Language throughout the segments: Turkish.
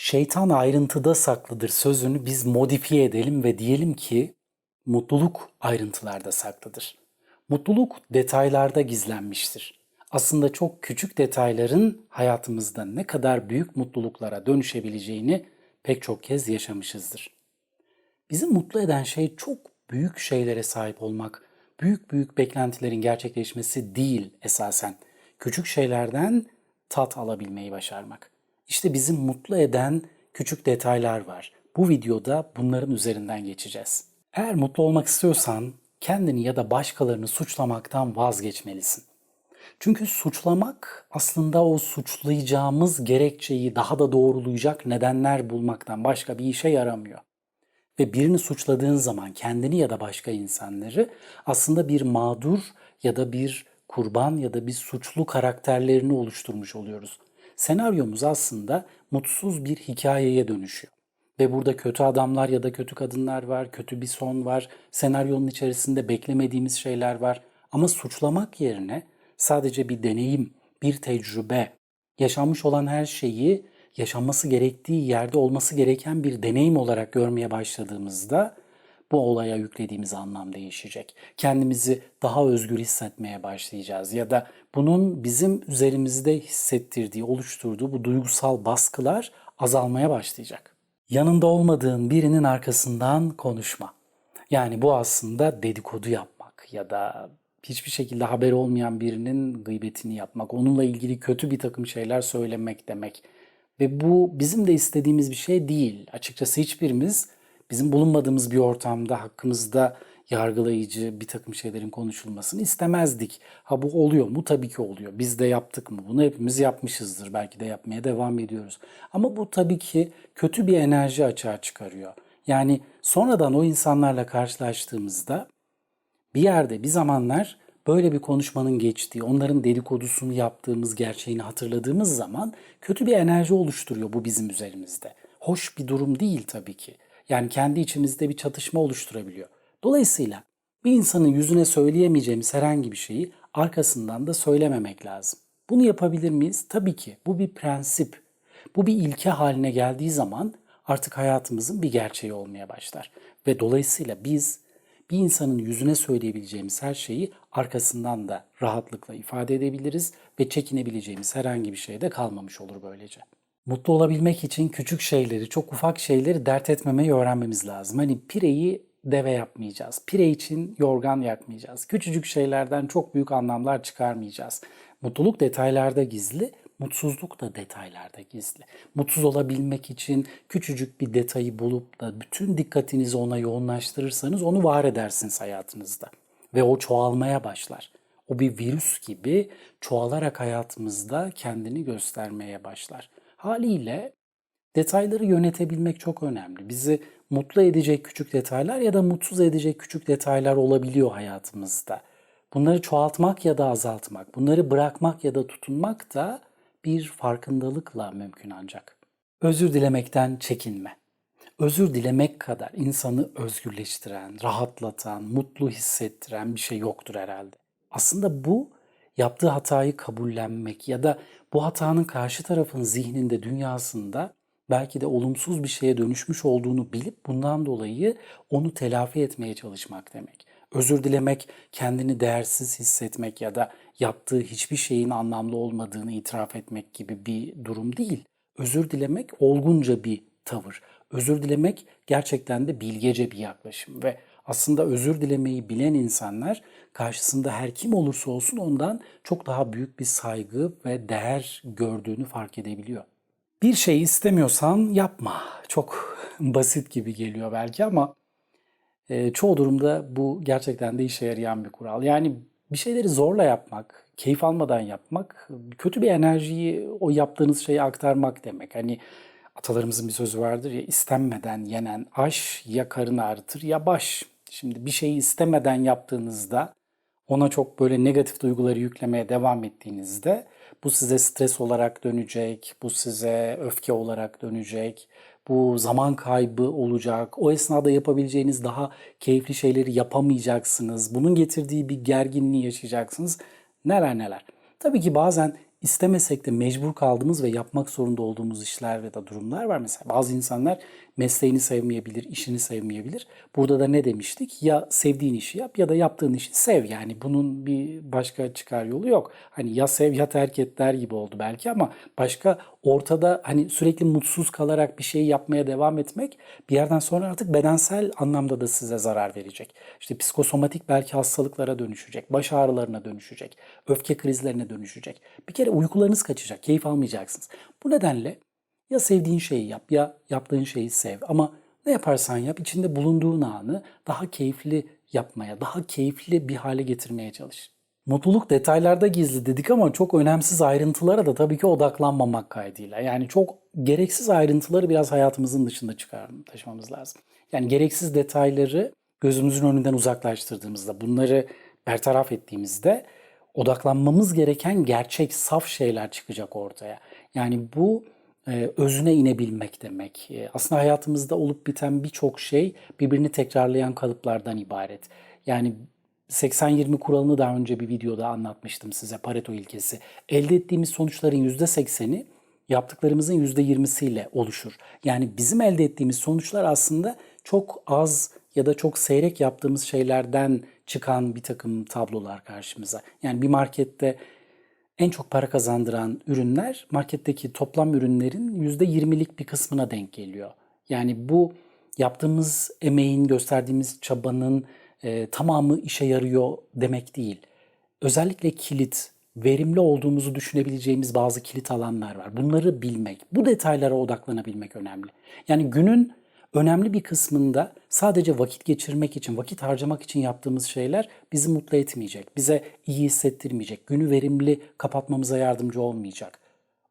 Şeytan ayrıntıda saklıdır sözünü biz modifiye edelim ve diyelim ki mutluluk ayrıntılarda saklıdır. Mutluluk detaylarda gizlenmiştir. Aslında çok küçük detayların hayatımızda ne kadar büyük mutluluklara dönüşebileceğini pek çok kez yaşamışızdır. Bizi mutlu eden şey çok büyük şeylere sahip olmak, büyük büyük beklentilerin gerçekleşmesi değil esasen. Küçük şeylerden tat alabilmeyi başarmak. İşte bizi mutlu eden küçük detaylar var. Bu videoda bunların üzerinden geçeceğiz. Eğer mutlu olmak istiyorsan kendini ya da başkalarını suçlamaktan vazgeçmelisin. Çünkü suçlamak aslında o suçlayacağımız gerekçeyi daha da doğrulayacak nedenler bulmaktan başka bir işe yaramıyor. Ve birini suçladığın zaman kendini ya da başka insanları aslında bir mağdur ya da bir kurban ya da bir suçlu karakterlerini oluşturmuş oluyoruz. Senaryomuz aslında mutsuz bir hikayeye dönüşüyor. Ve burada kötü adamlar ya da kötü kadınlar var, kötü bir son var, senaryonun içerisinde beklemediğimiz şeyler var. Ama suçlamak yerine sadece bir deneyim, bir tecrübe, yaşanmış olan her şeyi yaşanması gerektiği yerde olması gereken bir deneyim olarak görmeye başladığımızda bu olaya yüklediğimiz anlam değişecek. Kendimizi daha özgür hissetmeye başlayacağız ya da bunun bizim üzerimizde hissettirdiği, oluşturduğu bu duygusal baskılar azalmaya başlayacak. Yanında olmadığın birinin arkasından konuşma. Yani bu aslında dedikodu yapmak ya da hiçbir şekilde haber olmayan birinin gıybetini yapmak, onunla ilgili kötü bir takım şeyler söylemek demek. Ve bu bizim de istediğimiz bir şey değil. Açıkçası hiçbirimiz bizim bulunmadığımız bir ortamda hakkımızda yargılayıcı bir takım şeylerin konuşulmasını istemezdik. Ha bu oluyor mu? Tabii ki oluyor. Biz de yaptık mı? Bunu hepimiz yapmışızdır. Belki de yapmaya devam ediyoruz. Ama bu tabii ki kötü bir enerji açığa çıkarıyor. Yani sonradan o insanlarla karşılaştığımızda bir yerde bir zamanlar böyle bir konuşmanın geçtiği, onların dedikodusunu yaptığımız gerçeğini hatırladığımız zaman kötü bir enerji oluşturuyor bu bizim üzerimizde. Hoş bir durum değil tabii ki. Yani kendi içimizde bir çatışma oluşturabiliyor. Dolayısıyla bir insanın yüzüne söyleyemeyeceğimiz herhangi bir şeyi arkasından da söylememek lazım. Bunu yapabilir miyiz? Tabii ki. Bu bir prensip. Bu bir ilke haline geldiği zaman artık hayatımızın bir gerçeği olmaya başlar. Ve dolayısıyla biz bir insanın yüzüne söyleyebileceğimiz her şeyi arkasından da rahatlıkla ifade edebiliriz ve çekinebileceğimiz herhangi bir şey de kalmamış olur böylece. Mutlu olabilmek için küçük şeyleri, çok ufak şeyleri dert etmemeyi öğrenmemiz lazım. Hani pireyi deve yapmayacağız. Pire için yorgan yakmayacağız. Küçücük şeylerden çok büyük anlamlar çıkarmayacağız. Mutluluk detaylarda gizli, mutsuzluk da detaylarda gizli. Mutsuz olabilmek için küçücük bir detayı bulup da bütün dikkatinizi ona yoğunlaştırırsanız onu var edersiniz hayatınızda. Ve o çoğalmaya başlar. O bir virüs gibi çoğalarak hayatımızda kendini göstermeye başlar. Haliyle detayları yönetebilmek çok önemli. Bizi mutlu edecek küçük detaylar ya da mutsuz edecek küçük detaylar olabiliyor hayatımızda. Bunları çoğaltmak ya da azaltmak, bunları bırakmak ya da tutunmak da bir farkındalıkla mümkün ancak. Özür dilemekten çekinme. Özür dilemek kadar insanı özgürleştiren, rahatlatan, mutlu hissettiren bir şey yoktur herhalde. Aslında bu yaptığı hatayı kabullenmek ya da bu hatanın karşı tarafın zihninde, dünyasında belki de olumsuz bir şeye dönüşmüş olduğunu bilip bundan dolayı onu telafi etmeye çalışmak demek. Özür dilemek, kendini değersiz hissetmek ya da yaptığı hiçbir şeyin anlamlı olmadığını itiraf etmek gibi bir durum değil. Özür dilemek olgunca bir tavır. Özür dilemek gerçekten de bilgece bir yaklaşım ve aslında özür dilemeyi bilen insanlar karşısında her kim olursa olsun ondan çok daha büyük bir saygı ve değer gördüğünü fark edebiliyor. Bir şey istemiyorsan yapma. Çok basit gibi geliyor belki ama e, çoğu durumda bu gerçekten de işe yarayan bir kural. Yani bir şeyleri zorla yapmak, keyif almadan yapmak, kötü bir enerjiyi o yaptığınız şeye aktarmak demek. Hani atalarımızın bir sözü vardır ya istenmeden yenen aş ya karın ağrıtır ya baş. Şimdi bir şeyi istemeden yaptığınızda ona çok böyle negatif duyguları yüklemeye devam ettiğinizde bu size stres olarak dönecek, bu size öfke olarak dönecek, bu zaman kaybı olacak. O esnada yapabileceğiniz daha keyifli şeyleri yapamayacaksınız. Bunun getirdiği bir gerginliği yaşayacaksınız. Neler neler. Tabii ki bazen istemesek de mecbur kaldığımız ve yapmak zorunda olduğumuz işler ya da durumlar var. Mesela bazı insanlar mesleğini sevmeyebilir, işini sevmeyebilir. Burada da ne demiştik? Ya sevdiğin işi yap ya da yaptığın işi sev. Yani bunun bir başka çıkar yolu yok. Hani ya sev ya terk et der gibi oldu belki ama başka ortada hani sürekli mutsuz kalarak bir şeyi yapmaya devam etmek bir yerden sonra artık bedensel anlamda da size zarar verecek. İşte psikosomatik belki hastalıklara dönüşecek, baş ağrılarına dönüşecek, öfke krizlerine dönüşecek. Bir kere uykularınız kaçacak, keyif almayacaksınız. Bu nedenle ya sevdiğin şeyi yap ya yaptığın şeyi sev ama ne yaparsan yap içinde bulunduğun anı daha keyifli yapmaya, daha keyifli bir hale getirmeye çalış. Mutluluk detaylarda gizli dedik ama çok önemsiz ayrıntılara da tabii ki odaklanmamak kaydıyla. Yani çok gereksiz ayrıntıları biraz hayatımızın dışında çıkar, taşımamız lazım. Yani gereksiz detayları gözümüzün önünden uzaklaştırdığımızda, bunları bertaraf ettiğimizde odaklanmamız gereken gerçek, saf şeyler çıkacak ortaya. Yani bu özüne inebilmek demek. E, aslında hayatımızda olup biten birçok şey birbirini tekrarlayan kalıplardan ibaret. Yani 80-20 kuralını daha önce bir videoda anlatmıştım size Pareto ilkesi. Elde ettiğimiz sonuçların %80'i yaptıklarımızın %20'siyle oluşur. Yani bizim elde ettiğimiz sonuçlar aslında çok az ya da çok seyrek yaptığımız şeylerden çıkan bir takım tablolar karşımıza. Yani bir markette en çok para kazandıran ürünler marketteki toplam ürünlerin %20'lik bir kısmına denk geliyor. Yani bu yaptığımız emeğin, gösterdiğimiz çabanın e, tamamı işe yarıyor demek değil. Özellikle kilit, verimli olduğumuzu düşünebileceğimiz bazı kilit alanlar var. Bunları bilmek, bu detaylara odaklanabilmek önemli. Yani günün önemli bir kısmında sadece vakit geçirmek için, vakit harcamak için yaptığımız şeyler bizi mutlu etmeyecek, bize iyi hissettirmeyecek, günü verimli kapatmamıza yardımcı olmayacak.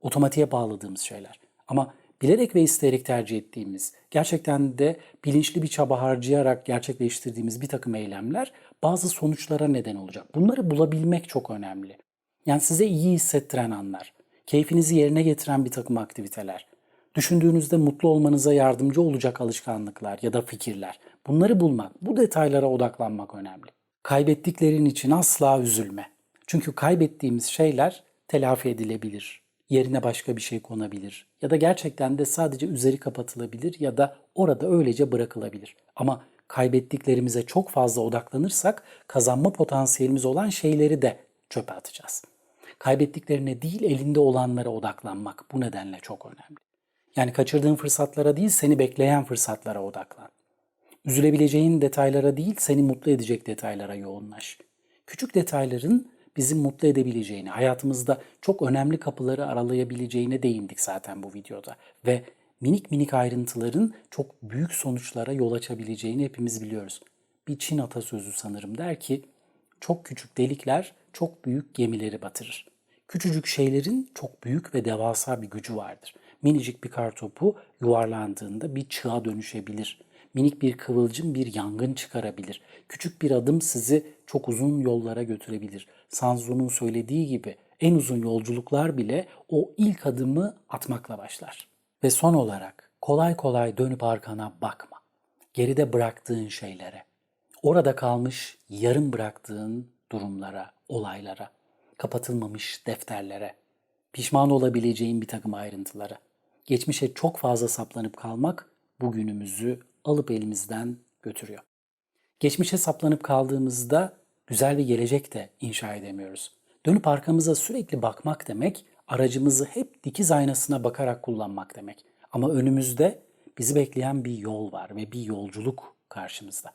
Otomatiğe bağladığımız şeyler. Ama bilerek ve isteyerek tercih ettiğimiz, gerçekten de bilinçli bir çaba harcayarak gerçekleştirdiğimiz bir takım eylemler bazı sonuçlara neden olacak. Bunları bulabilmek çok önemli. Yani size iyi hissettiren anlar, keyfinizi yerine getiren bir takım aktiviteler, düşündüğünüzde mutlu olmanıza yardımcı olacak alışkanlıklar ya da fikirler. Bunları bulmak, bu detaylara odaklanmak önemli. Kaybettiklerin için asla üzülme. Çünkü kaybettiğimiz şeyler telafi edilebilir. Yerine başka bir şey konabilir. Ya da gerçekten de sadece üzeri kapatılabilir ya da orada öylece bırakılabilir. Ama kaybettiklerimize çok fazla odaklanırsak kazanma potansiyelimiz olan şeyleri de çöpe atacağız. Kaybettiklerine değil elinde olanlara odaklanmak bu nedenle çok önemli. Yani kaçırdığın fırsatlara değil seni bekleyen fırsatlara odaklan. Üzülebileceğin detaylara değil seni mutlu edecek detaylara yoğunlaş. Küçük detayların bizi mutlu edebileceğini, hayatımızda çok önemli kapıları aralayabileceğine değindik zaten bu videoda. Ve minik minik ayrıntıların çok büyük sonuçlara yol açabileceğini hepimiz biliyoruz. Bir Çin atasözü sanırım der ki, çok küçük delikler çok büyük gemileri batırır. Küçücük şeylerin çok büyük ve devasa bir gücü vardır. Minicik bir kartopu yuvarlandığında bir çığa dönüşebilir. Minik bir kıvılcım bir yangın çıkarabilir. Küçük bir adım sizi çok uzun yollara götürebilir. Sanzu'nun söylediği gibi en uzun yolculuklar bile o ilk adımı atmakla başlar. Ve son olarak kolay kolay dönüp arkana bakma. Geride bıraktığın şeylere, orada kalmış yarım bıraktığın durumlara, olaylara, kapatılmamış defterlere, pişman olabileceğin bir takım ayrıntılara. Geçmişe çok fazla saplanıp kalmak bugünümüzü alıp elimizden götürüyor. Geçmişe saplanıp kaldığımızda güzel bir gelecek de inşa edemiyoruz. Dönüp arkamıza sürekli bakmak demek, aracımızı hep dikiz aynasına bakarak kullanmak demek. Ama önümüzde bizi bekleyen bir yol var ve bir yolculuk karşımızda.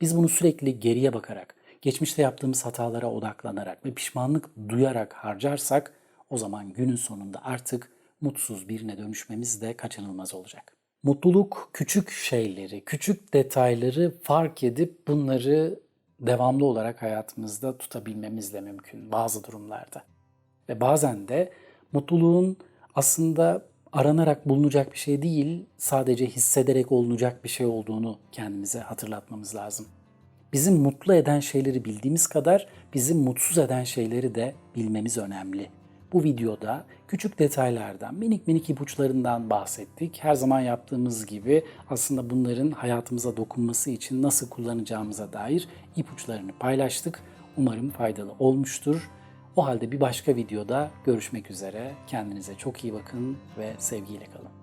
Biz bunu sürekli geriye bakarak, geçmişte yaptığımız hatalara odaklanarak ve pişmanlık duyarak harcarsak o zaman günün sonunda artık mutsuz birine dönüşmemiz de kaçınılmaz olacak. Mutluluk küçük şeyleri, küçük detayları fark edip bunları devamlı olarak hayatımızda tutabilmemizle mümkün bazı durumlarda. Ve bazen de mutluluğun aslında aranarak bulunacak bir şey değil, sadece hissederek olunacak bir şey olduğunu kendimize hatırlatmamız lazım. Bizi mutlu eden şeyleri bildiğimiz kadar bizi mutsuz eden şeyleri de bilmemiz önemli. Bu videoda küçük detaylardan, minik minik ipuçlarından bahsettik. Her zaman yaptığımız gibi aslında bunların hayatımıza dokunması için nasıl kullanacağımıza dair ipuçlarını paylaştık. Umarım faydalı olmuştur. O halde bir başka videoda görüşmek üzere. Kendinize çok iyi bakın ve sevgiyle kalın.